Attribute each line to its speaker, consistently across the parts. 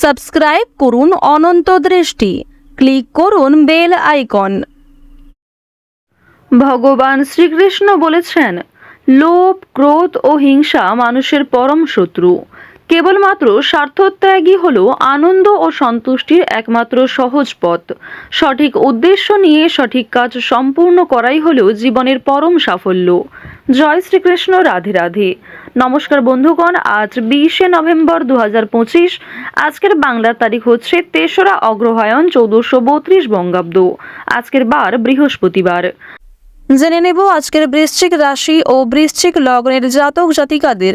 Speaker 1: Subscribe করুন অনন্ত দৃষ্টি। Click করুন বেল আইকন। ভগবান শ্রীকৃষ্ণ বলেছেন, লোভ, ক্রোধ ও হিংসা মানুষের পরম শত্রু। কেবলমাত্র স্বার্থত্যাগই হল আনন্দ ও সন্তুষ্টির একমাত্র সহজ পথ। সঠিক উদ্দেশ্য নিয়ে সঠিক কাজ সম্পূর্ণ করাই হল জীবনের পরম সাফল্য। জয় শ্রীকৃষ্ণ, রাধে রাধে। নমস্কার বন্ধুগণ, আজ বিশে নভেম্বর দু আজকের বাংলার তারিখ হচ্ছে তেসরা অগ্রহায়ণ চৌদ্দশো বত্রিশ বঙ্গাব্দ। আজকের বার বৃহস্পতিবার। জেনে নেব আজকের বৃশ্চিক রাশি ও বৃশ্চিক লগ্নের জাতক জাতিকাদের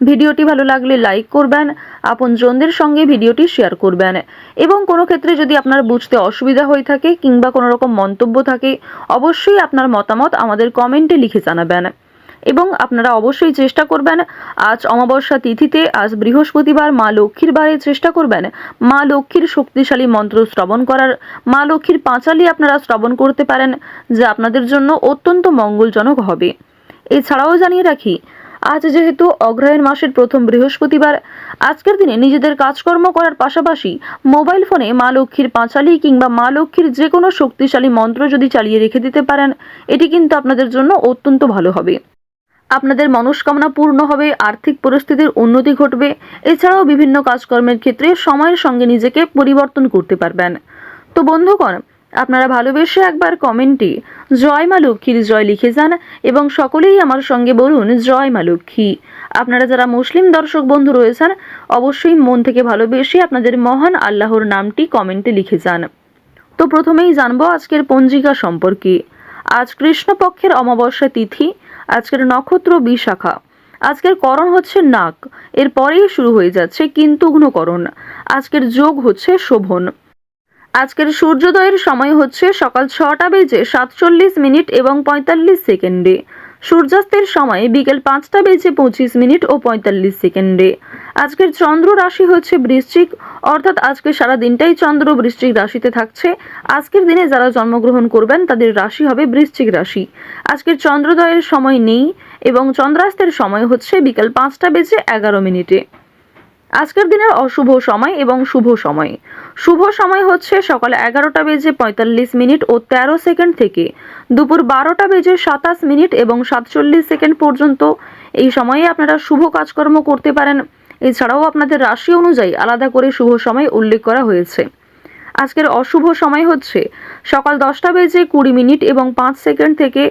Speaker 1: ভিডিওটি ভালো লাগলে লাইক করবেন, আপনজনদের সঙ্গে ভিডিওটি শেয়ার করবেন। এবং কোনো ক্ষেত্রে যদি আপনার বুঝতে অসুবিধা হয়ে থাকে কিংবা কোনো রকম মন্তব্য থাকে, অবশ্যই আপনার মতামত আমাদের কমেন্টে লিখে জানাবেন। এবং আপনারা অবশ্যই চেষ্টা করবেন, আজ অমাবস্যা তিথিতে আজ বৃহস্পতিবার মা লক্ষ্মীর বারে চেষ্টা করবেন, মা লক্ষ্মীর শক্তিশালী মন্ত্র শ্রবণ করার। মা লক্ষ্মীর পাঁচালি আপনারা শ্রবণ করতে পারেন, যা আপনাদের জন্য অত্যন্ত মঙ্গলজনক হবে। এছাড়াও জানিয়ে রাখি আজ যেহেতু অগ্রহায়ণ মাসের প্রথম বৃহস্পতিবার, আজকের দিনে নিজেদের কাজকর্ম করার পাশাপাশি মোবাইল ফোনে মা লক্ষ্মীর পাঁচালি কিংবা মা লক্ষ্মীর যে কোনো শক্তিশালী মন্ত্র যদি চালিয়ে রেখে দিতে পারেন, এটি কিন্তু আপনাদের জন্য অত্যন্ত ভালো হবে। আপনাদের মনস্কামনা পূর্ণ হবে, আর্থিক পরিস্থিতির উন্নতি ঘটবে। এছাড়াও বিভিন্ন কাজকর্মের ক্ষেত্রে সময়ের সঙ্গে নিজেকে পরিবর্তন করতে পারবেন। তো বন্ধুগণ আপনারা ভালোবেসে একবার কমেন্টে জয় মা লক্ষ্মীর জয় লিখে যান এবং সকলেই আমার সঙ্গে বলুন, জয় মা লক্ষ্মী। আপনারা যারা মুসলিম দর্শক বন্ধু রয়েছেন, অবশ্যই মন থেকে ভালোবেসে আপনাদের মহান আল্লাহর নামটি কমেন্টে লিখে যান। তো প্রথমেই জানব আজকের পঞ্জিকা সম্পর্কে। আজ কৃষ্ণপক্ষের অমাবস্যা তিথি, আজকের নক্ষত্র বিশাখা। আজকের করণ হচ্ছে নাক এরপরেই শুরু হয়ে যাচ্ছে কিন্তুঘ্নকরণ। আজকের যোগ হচ্ছে শোভন। আজকের সূর্যোদয়ের সময় হচ্ছে সকাল ছটা বেজে সাতচল্লিশ মিনিট এবং পঁয়তাল্লিশ সেকেন্ডে। সূর্যাস্তের সময় বিকেল পাঁচটা বেজে পঁচিশ মিনিট ও পঁয়তাল্লিশ সেকেন্ডে। আজকের চন্দ্র রাশি হচ্ছে বৃশ্চিক, অর্থাৎ আজকে সারা দিনটাই চন্দ্র বৃশ্চিক রাশিতে থাকছে। আজকের দিনে যারা জন্মগ্রহণ করবেন, তাদের রাশি হবে বৃশ্চিক রাশি। আজকের চন্দ্রোদয়ের সময় নেই এবং চন্দ্রাস্তের সময় হচ্ছে বিকেল পাঁচটা বেজে এগারো মিনিটে। আজকের দিনের অশুভ সময় এবং শুভ সময়। শুভ সময় হচ্ছে সকাল এগারোটা বেজে পঁয়তাল্লিশ মিনিট ও তেরো সেকেন্ড থেকে। দুপুর বারোটা বেজে সাতাশ মিনিট এবং সাতচল্লিশ সেকেন্ড পর্যন্ত। এই সময়ে আপনারা শুভ কাজকর্ম করতে পারেন। এছাড়াও আপনাদের রাশি অনুযায়ী আলাদা করে শুভ সময় উল্লেখ করা হয়েছে। আজকের অশুভ সময় হচ্ছে সকাল দশটা বেজে কুড়ি মিনিট এবং পাঁচ সেকেন্ড থেকে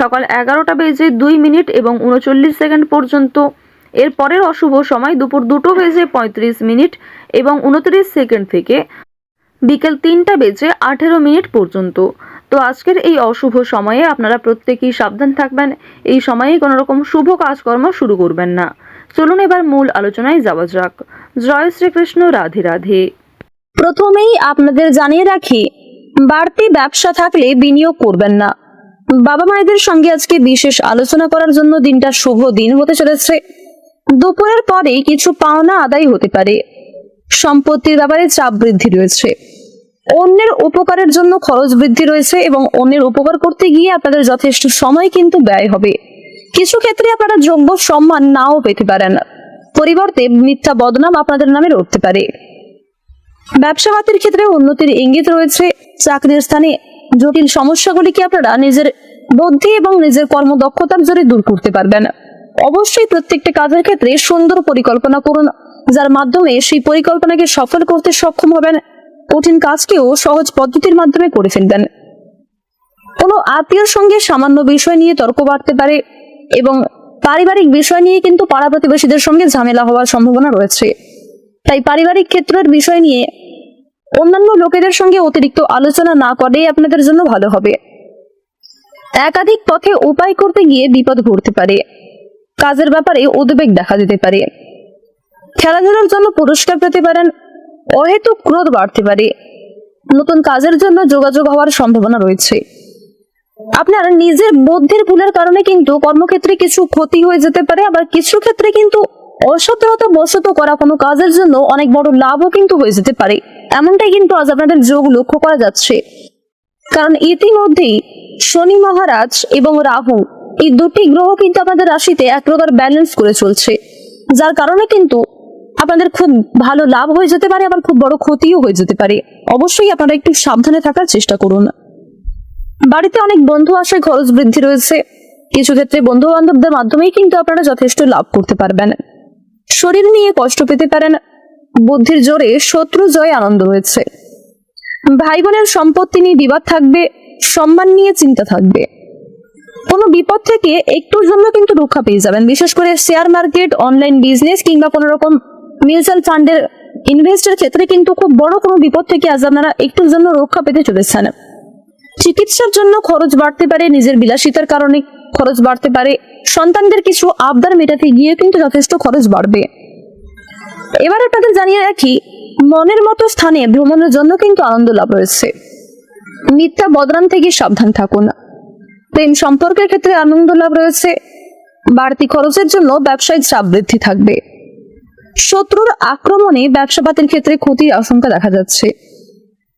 Speaker 1: সকাল এগারোটা বেজে দুই মিনিট এবং উনচল্লিশ সেকেন্ড পর্যন্ত। এর পরের অশুভ সময় দুপুর দুটো বেজে পঁয়ত্রিশ মিনিট এবং উনত্রিশ সেকেন্ড থেকে বিকেল তিনটা বেজে আঠেরো মিনিট পর্যন্ত। তো আজকের এই অশুভ সময়ে আপনারা প্রত্যেকেই সাবধান থাকবেন। এই সময়ে কোনো রকম শুভ কাজকর্ম শুরু করবেন না। চলুন এবার মূল আলোচনায় যাওয়া যাক। জয় শ্রীকৃষ্ণ, রাধে রাধে। প্রথমেই আপনাদের জানিয়ে রাখি, বাড়তি ব্যবসা থাকলে বিনিয়োগ করবেন না। বাবা মায়েদের সঙ্গে আজকে বিশেষ আলোচনা করার জন্য দিনটা শুভ দিন হতে চলেছে। দুপুরের পরে কিছু পাওনা আদায় হতে পারে। সম্পত্তির ব্যাপারে চাপ বৃদ্ধি রয়েছে। অন্যের উপকারের জন্য খরচ বৃদ্ধি রয়েছে এবং অন্যের উপকার করতে গিয়ে আপনাদের যথেষ্ট সময় কিন্তু ব্যয় হবে। কিছু ক্ষেত্রে আপনারা যোগ্য সম্মান নাও পেতে পারেন। পরিবর্তে মিথ্যা বদনাম আপনাদের নামে উঠতে পারে। ব্যবসা হাতের ক্ষেত্রে উন্নতির ইঙ্গিত রয়েছে। চাকরির স্থানে জটিল সমস্যাগুলিকে আপনারা নিজের বুদ্ধি এবং নিজের কর্মদক্ষতার জোরে দূর করতে পারবেন। অবশ্যই প্রত্যেকটা কাজের ক্ষেত্রে সুন্দর পরিকল্পনা করুন, যার মাধ্যমে সেই পরিকল্পনাকে সফল করতে সক্ষম হবেন। কঠিন কাজকেও সহজ পদ্ধতির মাধ্যমে করে ফেলবেন। কোনো আত্মীয়র সঙ্গে সামান্য বিষয় নিয়ে তর্ক বাড়তে পারে এবং পারিবারিক বিষয় নিয়ে কিন্তু পাড়া প্রতিবেশীদের সঙ্গে ঝামেলা হওয়ার সম্ভাবনা রয়েছে। তাই পারিবারিক ক্ষেত্রের বিষয় নিয়ে অন্যান্য লোকেদের সঙ্গে অতিরিক্ত আলোচনা না করেই আপনাদের জন্য ভালো হবে। একাধিক পথে উপায় করতে গিয়ে বিপদ ঘটতে পারে। কাজের ব্যাপারে উদ্বেগ দেখা দিতে পারে। খেলাধুলার জন্য পুরস্কার পেতে পারেন, অহেতুক ক্রোধ বাড়তে পারে।
Speaker 2: নতুন কাজের জন্য যোগাযোগ হওয়ার সম্ভাবনা রয়েছে। আপনার নিজের বুদ্ধির ভুলের কারণে কিন্তু কর্মক্ষেত্রে কিছু ক্ষতি হয়ে যেতে পারে, আবার কিছু ক্ষেত্রে কিন্তু অসতর্কতা বশত করা কোনো কাজের জন্য অনেক বড় লাভও কিন্তু হয়ে যেতে পারে। এমনটাই কিন্তু আজ আপনাদের যোগ লক্ষ্য করা যাচ্ছে। কারণ ইতিমধ্যেই শনি মহারাজ এবং রাহু এই দুটি গ্রহ কিন্তু আপনাদের রাশিতে এক প্রকার ব্যালেন্স করে চলছে। যার কারণে কিন্তু আপনাদের খুব ভালো লাভ হয়ে যেতে পারে, আবার খুব বড় ক্ষতিও হয়ে যেতে পারে। অবশ্যই আপনারা একটু সাবধানে থাকার চেষ্টা করুন। বাড়িতে অনেক বন্ধু আসায় খরচ বৃদ্ধি রয়েছে। কিছু ক্ষেত্রে বন্ধু বান্ধবদের মাধ্যমেই কিন্তু আপনারা যথেষ্ট লাভ করতে পারবেন। শরীর নিয়ে কষ্ট পেতে পারেন, বুদ্ধির জোরে শত্রু জয় আনন্দ রয়েছে ভাই বোনের সম্পত্তি নিয়ে বিবাদ থাকবে, সম্মান নিয়ে চিন্তা থাকবে। কোনো বিপদ থেকে একটুর জন্য কিন্তু রক্ষা পেয়ে যাবেন। বিশেষ করে শেয়ার মার্কেট অনলাইন বিজনেস কিংবা কোনো রকম মিউচুয়াল ফান্ডের ইনভেস্টের ক্ষেত্রে কিন্তু খুব বড় কোনো বিপদ থেকে আজ আপনারা একটুর জন্য রক্ষা পেতে চলেছেন। চিকিৎসার জন্য খরচ বাড়তে পারে, নিজের বিলাসিতার কারণে খরচ বাড়তে পারে, সন্তানদের কিছু আবদার মেটাতে গিয়ে কিন্তু যথেষ্ট খরচ বাড়বে। এবার আপনাদের জানিয়ে রাখি, মনের মতো স্থানে ভ্রমণের জন্য কিন্তু আনন্দ লাভ রয়েছে মিথ্যা বদনাম থেকে সাবধান থাকুন। প্রেম সম্পর্কের ক্ষেত্রে আনন্দ লাভ রয়েছে। বাড়তি খরচের জন্য ব্যবসায় চাপ বৃদ্ধি থাকবে। শত্রুর আক্রমণে ব্যবসাপাতির ক্ষেত্রে ক্ষতির আশঙ্কা দেখা যাচ্ছে।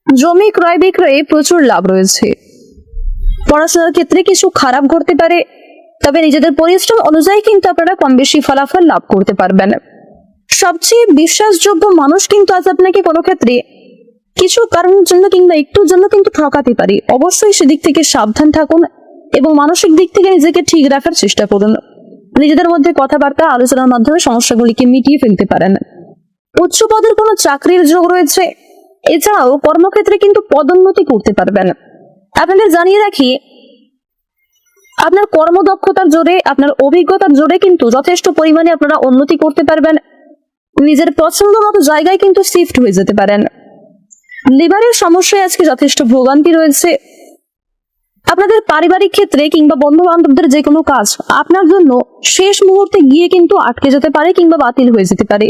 Speaker 2: জমি ক্রয় বিক্রয়ে প্রচুর লাভ রয়েছে। পড়াশোনার ক্ষেত্রে কিছু খারাপ ঘটতে পারে, তবে নিজেদের পরিশ্রম অনুযায়ী কিন্তু আপনারা কম বেশি ফলাফল লাভ করতে পারবেন। সবচেয়ে বিশ্বাসযোগ্য মানুষ কিন্তু আজ আপনাকে কোনো ক্ষেত্রে কিছু কারণের জন্য কিংবা একটুর জন্য কিন্তু ঠকাতে পারে। অবশ্যই সেদিক থেকে সাবধান থাকুন। এবং মানসিক দিক থেকে নিজেকে ঠিক রাখার চেষ্টা করুন। নিজেদের মধ্যে কথাবার্তা, আলোচনার মাধ্যমে সমস্যাগুলিকে মিটিয়ে ফেলতে পারেন। উচ্চ পদের কোনো চাকরির যোগ রয়েছে। এছাড়াও কর্মক্ষেত্রে কিন্তু পদোন্নতি করতে পারবেন। আপনাদের জানিয়ে রাখি, আপনার কর্মদক্ষতার জোরে, আপনার অভিজ্ঞতার জোরে কিন্তু যথেষ্ট পরিমাণে আপনারা উন্নতি করতে পারবেন। নিজের পছন্দ মতো জায়গায় কিন্তু শিফট হয়ে যেতে পারেন। লিভারের সমস্যায় আজকে যথেষ্ট ভোগান্তি রয়েছে। আপনাদের পারিবারিক ক্ষেত্রে কিংবা বন্ধু বান্ধবদের যে কোনো কাজ আপনার জন্য শেষ মুহূর্তে গিয়ে কিন্তু আটকে যেতে পারে কিংবা বাতিল হয়ে যেতে পারে।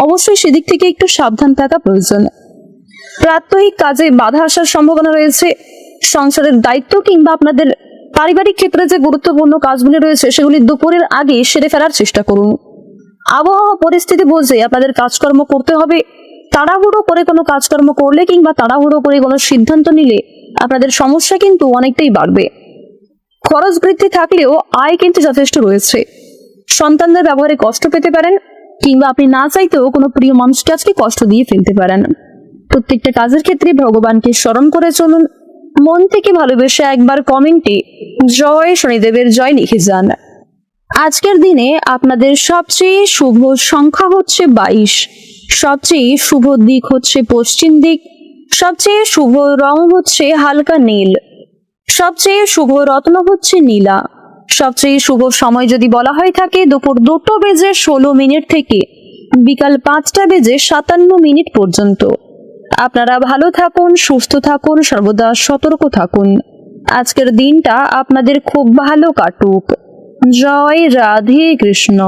Speaker 2: অবশ্যই সেদিক থেকে একটু সাবধান থাকা প্রয়োজন। প্রাত্যহিক কাজে বাধা আসার সম্ভাবনা রয়েছে। সংসারের দায়িত্ব কিংবা আপনাদের পারিবারিক ক্ষেত্রে যে গুরুত্বপূর্ণ কাজগুলি রয়েছে, সেগুলি দুপুরের আগে সেরে ফেলার চেষ্টা করুন। আবহাওয়া পরিস্থিতি বুঝে আপনাদের কাজকর্ম করতে হবে। তাড়াহুড়ো করে কোনো কাজকর্ম করলে কিংবা তাড়াহুড়ো করে কোনো সিদ্ধান্ত নিলে আপনাদের সমস্যা কিন্তু অনেকটাই বাড়বে। খরচ বৃদ্ধি থাকলেও আয় কিন্তু যথেষ্ট রয়েছে। সন্তানদের ব্যবহারে কষ্ট পেতে পারেন, কিংবা আপনি না চাইতেও কোনো প্রিয় মানুষকে আজকে কষ্ট দিয়ে ফেলতে পারেন। প্রত্যেকটা কাজের ক্ষেত্রে ভগবানকে স্মরণ করে চলুন। মন থেকে ভালোবেসে একবার কমেন্টে জয় শনিদেবের জয় লিখে যান। আজকের দিনে আপনাদের সবচেয়ে শুভ সংখ্যা হচ্ছে বাইশ। সবচেয়ে শুভ দিক হচ্ছে পশ্চিম দিক। সবচেয়ে শুভ রং হচ্ছে হালকা নীল। সবচেয়ে শুভ রত্ন হচ্ছে নীলা। সবচেয়ে শুভ সময় যদি বলা হয় থাকে, দুপুর দুটো বেজে ষোলো মিনিট থেকে বিকাল পাঁচটা বেজে সাতান্ন মিনিট পর্যন্ত। আপনারা ভালো থাকুন, সুস্থ থাকুন, সর্বদা সতর্ক থাকুন। আজকের দিনটা আপনাদের খুব ভালো কাটুক। জয় রাধে কৃষ্ণ।